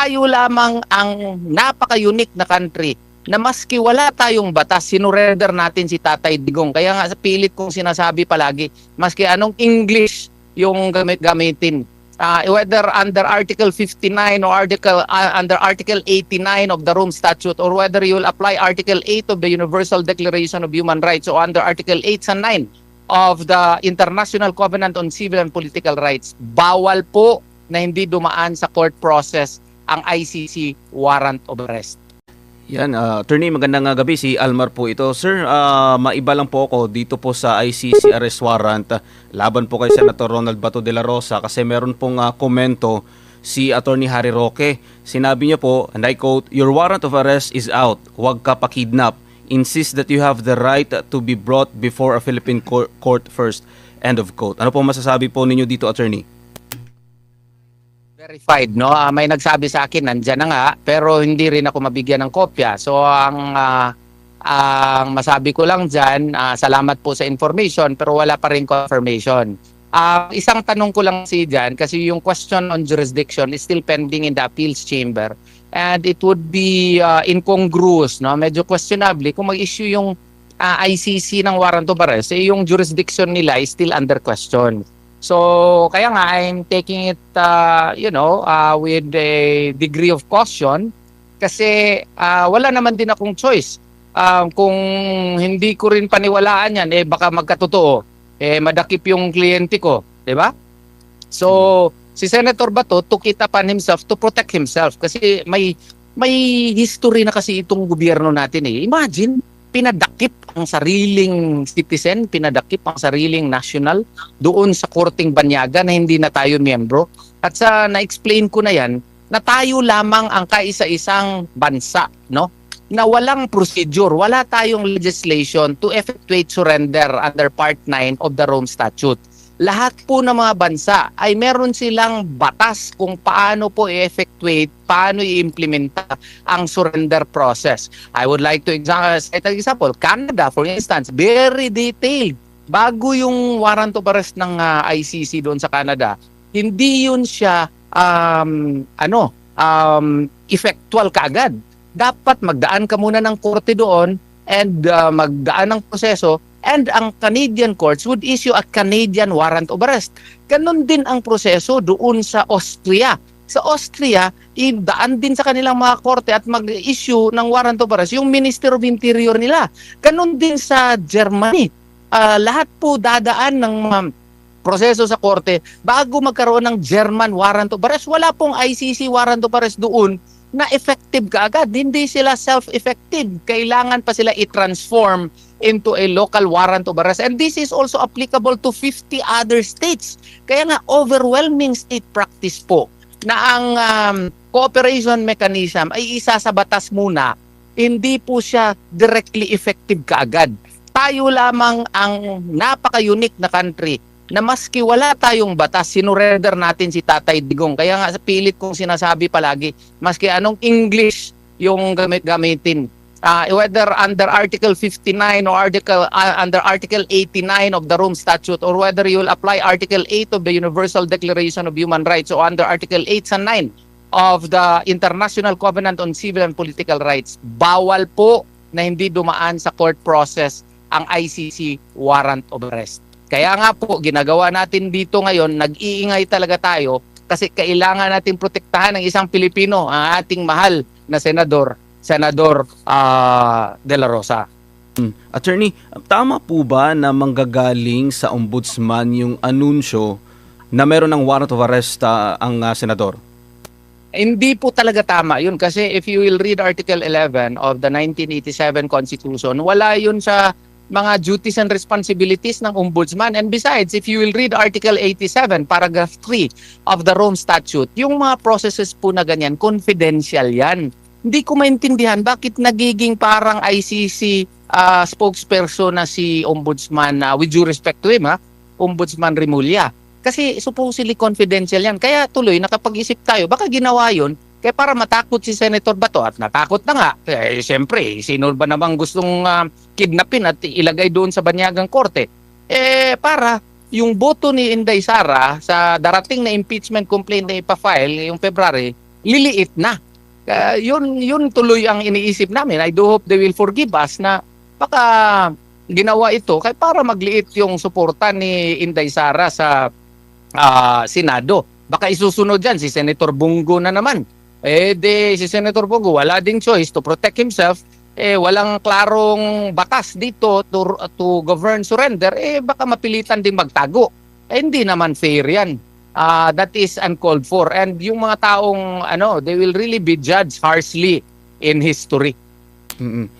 tayo lamang ang napaka-unique na country na maski wala tayong batas, sinurrender natin si Tatay Digong. Kaya nga pilit kong sinasabi palagi, maski anong English yung gamit gamitin. Ah, whether under Article 59 or article ah, under Article 89 of the Rome Statute or whether you will apply Article 8 of the Universal Declaration of Human Rights or under Article 8 and 9 of the International Covenant on Civil and Political Rights, bawal po na hindi dumaan sa court process ang ICC warrant of arrest. Yan, ah, attorney, magandang ah, gabi. Si Almar po ito. Sir, ah, maiba lang po ako dito po sa ICC arrest warrant. Laban po kay Senator Ronald Bato de la Rosa kasi meron pong ah, komento si Attorney Harry Roque. Sinabi niya po, and I quote, Your warrant of arrest is out. Huwag ka pakidnap. Insist that you have the right to be brought before a Philippine cour- court first. End of quote. Ano po masasabi po ninyo dito, attorney? Verified, no? Ah, may nagsabi sa akin, nandyan na nga, pero hindi rin ako mabigyan ng kopya. So, ang ah, ang masabi ko lang dyan, ah, salamat po sa information, pero wala pa rin confirmation. Ah, isang tanong ko lang si dyan, kasi yung question on jurisdiction is still pending in the appeals chamber. And it would be ah, incongruous, no? Medyo questionable kung mag-issue yung ah, ICC ng warrant of arrest, eh, yung jurisdiction nila is still under question. So, kaya nga, I'm taking it, uh, you know, uh, with a degree of caution kasi uh, wala naman din akong choice. Um, kung hindi ko rin paniwalaan yan, eh baka magkatotoo. Eh, madakip yung kliyente ko. di ba? So, si Senator Bato took it upon himself to protect himself kasi may may history na kasi itong gobyerno natin eh. Imagine, pinadakip ang sariling citizen, pinadakip ang sariling national doon sa korting banyaga na hindi na tayo miyembro. At sa na-explain ko na yan, na tayo lamang ang kaisa-isang bansa, no? Na walang procedure, wala tayong legislation to effectuate surrender under Part 9 of the Rome Statute. Lahat po ng mga bansa ay meron silang batas kung paano po i-effectuate, paano i-implementa ang surrender process. I would like to exa- cite an example, Canada for instance, very detailed. Bago yung warrant of arrest ng ah, ICC doon sa Canada, hindi yun siya um, ano, um, effectual kaagad. Dapat magdaan ka muna ng korte doon and ah, magdaan ng proseso and ang Canadian courts would issue a Canadian warrant of arrest. Ganon din ang proseso doon sa Austria. Sa Austria, idaan din sa kanilang mga korte at mag-issue ng warrant of arrest yung Minister of Interior nila. Ganon din sa Germany. Ah, lahat po dadaan ng mga proseso sa korte bago magkaroon ng German warrant of arrest. Wala pong ICC warrant of arrest doon na effective kaagad. Hindi sila self-effective. Kailangan pa sila i-transform into a local warrant of arrest. And this is also applicable to 50 other states. Kaya nga, overwhelming state practice po na ang um, cooperation mechanism ay isa sa batas muna, hindi po siya directly effective kaagad. Tayo lamang ang napaka-unique na country na maski wala tayong batas, sinurrender natin si Tatay Digong. Kaya nga pilit kong sinasabi palagi, maski anong English yung gamit Ah, whether under Article 59 or article ah, under Article 89 of the Rome Statute or whether you will apply Article 8 of the Universal Declaration of Human Rights or under Article 8 and 9 of the International Covenant on Civil and Political Rights, bawal po na hindi dumaan sa court process ang ICC warrant of arrest. Kaya nga po, ginagawa natin dito ngayon, nag-iingay talaga tayo kasi kailangan natin protektahan ng isang Pilipino, ang ating mahal na senador, Senador ah, De La Rosa. Hmm. Attorney, tama po ba na manggagaling sa ombudsman yung anunsyo na meron ng warrant of arrest ah, ang ah, senador? Hindi po talaga tama yun kasi if you will read Article 11 of the 1987 Constitution, wala yun sa mga duties and responsibilities ng ombudsman. And besides, if you will read Article 87, paragraph 3 of the Rome Statute, yung mga processes po na ganyan, confidential yan. Hindi ko maintindihan bakit nagiging parang ICC ah, spokesperson na si ombudsman, ah, with due respect to him, ha, ombudsman Remulla. Kasi supposedly confidential yan. Kaya tuloy, nakapag-isip tayo, baka ginawa yun kaya para matakot si Senator Bato at natakot na nga. Eh, siyempre, sino ba namang gustong ah, kidnapin at ilagay doon sa banyagang korte? Eh, para yung boto ni Inday Sara sa darating na impeachment complaint na ipafile yung February, liliit na. Kaya yun, yun tuloy ang iniisip namin. I do hope they will forgive us na baka ginawa ito kay para magliit yung suporta ni Inday Sara sa ah, Senado. Baka isusunod dyan si Senator Bungo na naman. Eh de si Senator Bungo wala ding choice to protect himself. Eh walang klarong batas dito to, to govern surrender. Eh baka mapilitan ding magtago. Eh hindi naman fair yan. Ah, that is uncalled for. And yung mga taong ano, they will really be judged harshly in history. Mm-mm.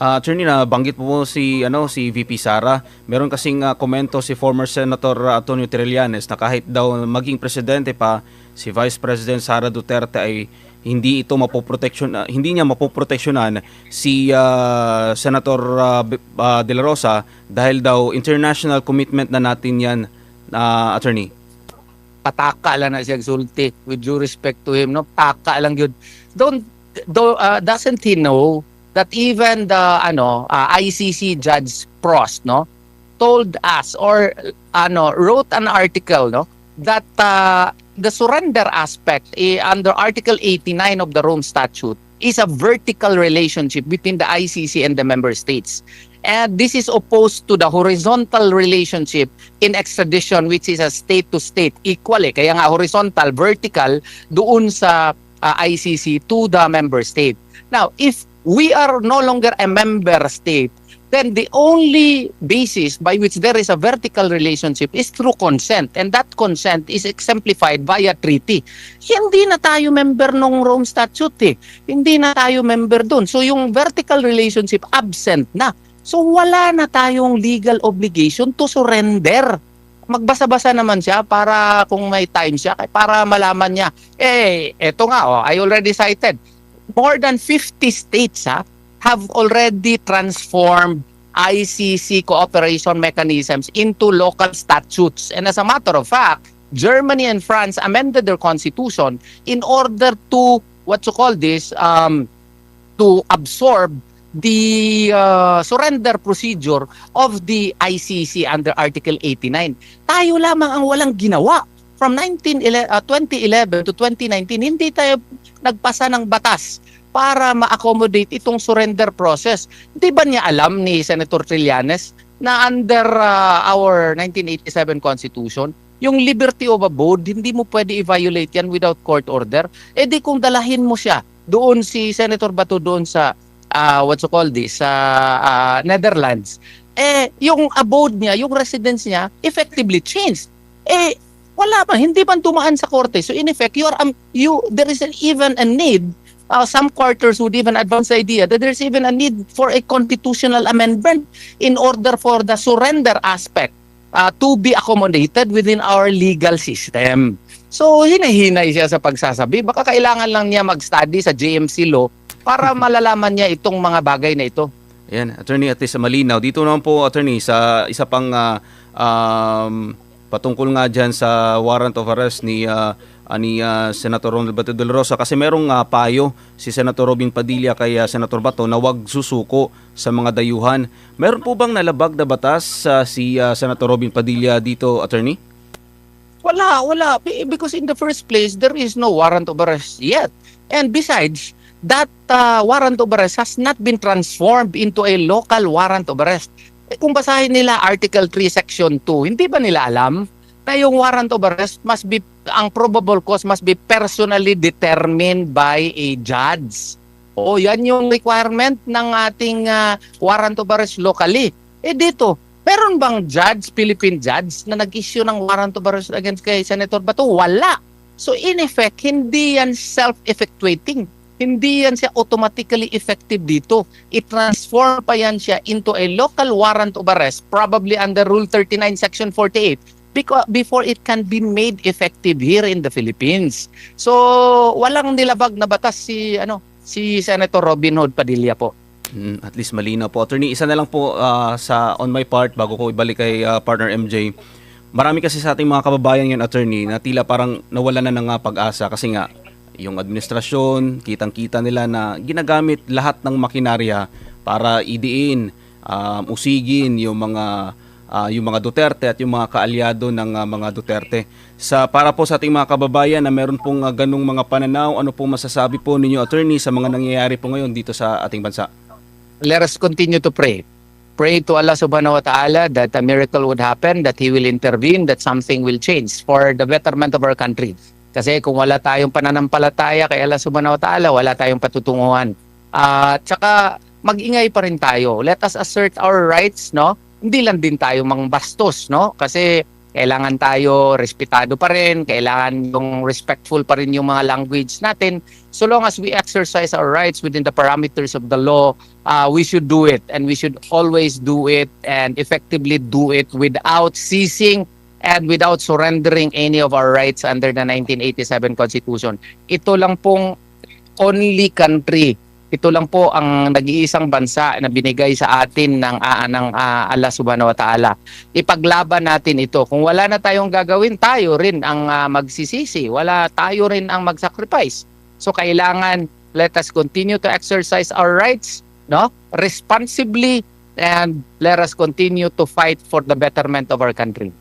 Ah, attorney na banggit po si ano si VP Sara. Meron kasing ah, komento si former Senator Antonio Trillanes na kahit daw maging presidente pa si Vice President Sara Duterte ay hindi ito mapoproteksyon ah, hindi niya mapoproteksyonan si ah, Senator B- ah, De La Rosa dahil daw international commitment na natin yan ah, attorney. Pataka lang na siya sulti with due respect to him no? Taka lang yun. Don't do, uh, doesn't he know that even the ano uh, ICC judge Prost no? Told us or ano wrote an article no? That uh, the surrender aspect eh, under article 89 of the Rome statute is a vertical relationship between the ICC and the member states and this is opposed to the horizontal relationship in extradition which is a state to state equal eh. Kaya nga horizontal, vertical doon sa uh, ICC to the member state. Now, if we are no longer a member state, then the only basis by which there is a vertical relationship is through consent and that consent is exemplified via treaty. Hindi na tayo member ng Rome Statute eh. Hindi na tayo member doon. So yung vertical relationship absent na. So wala na tayong legal obligation to surrender. Magbasa-basa naman siya para kung may time siya kay- para malaman niya. Eh, eto nga oh, I already cited. More than 50 states ha, have already transformed ICC cooperation mechanisms into local statutes. And as a matter of fact, Germany and France amended their constitution in order to what you call this um, to absorb the uh, surrender procedure of the ICC under Article 89. Tayo lamang ang walang ginawa. From 19, uh, 2011 to 2019, hindi tayo nagpasa ng batas para ma-accommodate itong surrender process. Di ba niya alam ni Senator Trillanes na under uh, our 1987 Constitution, yung liberty of abode, hindi mo pwede i-violate yan without court order. Eh di kung dalahin mo siya doon si Senator Bato doon sa uh, what you call this sa uh, Netherlands eh yung abode niya yung residence niya effectively changed eh wala pa hindi man tumaan sa korte so in effect you are um, you there is an, even a need uh, some quarters would even advance the idea that there's even a need for a constitutional amendment in order for the surrender aspect uh, to be accommodated within our legal system. So, hinahinay siya sa pagsasabi. Baka kailangan lang niya mag-study sa JMC law para malalaman niya itong mga bagay na ito. Ayan, attorney at least malinaw. Dito naman po attorney sa isa pang ah, um, patungkol nga diyan sa warrant of arrest ni ah, ni ah, Senator Ronald Bato de la Rosa kasi merong ah, payo si Senator Robin Padilla kay ah, Senator Bato na wag susuko sa mga dayuhan. Meron po bang nalabag na batas sa si ah, Senator Robin Padilla dito, attorney? Wala, wala. Be- Because in the first place, there is no warrant of arrest yet. And besides, that uh, warrant of arrest has not been transformed into a local warrant of arrest. Eh, kung basahin nila Article 3, Section 2, hindi ba nila alam na yung warrant of arrest must be, ang probable cause must be personally determined by a judge. O yan yung requirement ng ating uh, warrant of arrest locally. Eh dito, meron bang judge, Philippine judge, na nag-issue ng warrant of arrest against kay Senator Bato? Wala. So in effect, hindi yan self-effectuating. Hindi yan siya automatically effective dito. I-transform pa yan siya into a local warrant of arrest, probably under Rule 39, Section 48, because before it can be made effective here in the Philippines. So, walang nilabag na batas si ano si Senator Robin Hood Padilla po. Mm, at least malinaw po. Attorney, isa na lang po ah, sa on my part bago ko ibalik kay ah, partner MJ. Marami kasi sa ating mga kababayan yun, attorney, na tila parang nawala na ng ah, pag-asa kasi nga yung administrasyon, kitang-kita nila na ginagamit lahat ng makinarya para idiin, um, usigin yung mga ah, yung mga Duterte at yung mga kaalyado ng ah, mga Duterte. Sa para po sa ating mga kababayan na meron pong ah, ganung mga pananaw, ano pong masasabi po ninyo attorney sa mga nangyayari po ngayon dito sa ating bansa? let us continue to pray. Pray to Allah subhanahu wa ta'ala that a miracle would happen, that He will intervene, that something will change for the betterment of our country. Kasi kung wala tayong pananampalataya kay Allah subhanahu wa ta'ala, wala tayong patutunguhan. At saka mag-ingay pa rin tayo. Let us assert our rights, no? Hindi lang din tayo mangbastos, no? Kasi kailangan tayo respetado pa rin, kailangan yung respectful pa rin yung mga language natin. So long as we exercise our rights within the parameters of the law, uh, we should do it and we should always do it and effectively do it without ceasing and without surrendering any of our rights under the 1987 Constitution. Ito lang pong only country ito lang po ang nag-iisang bansa na binigay sa atin ng, ah, ng ah, Allah subhanahu wa ta'ala. Ipaglaban natin ito. Kung wala na tayong gagawin, tayo rin ang ah, magsisisi. Wala tayo rin ang mag-sacrifice. So kailangan let us continue to exercise our rights no responsibly and let us continue to fight for the betterment of our country.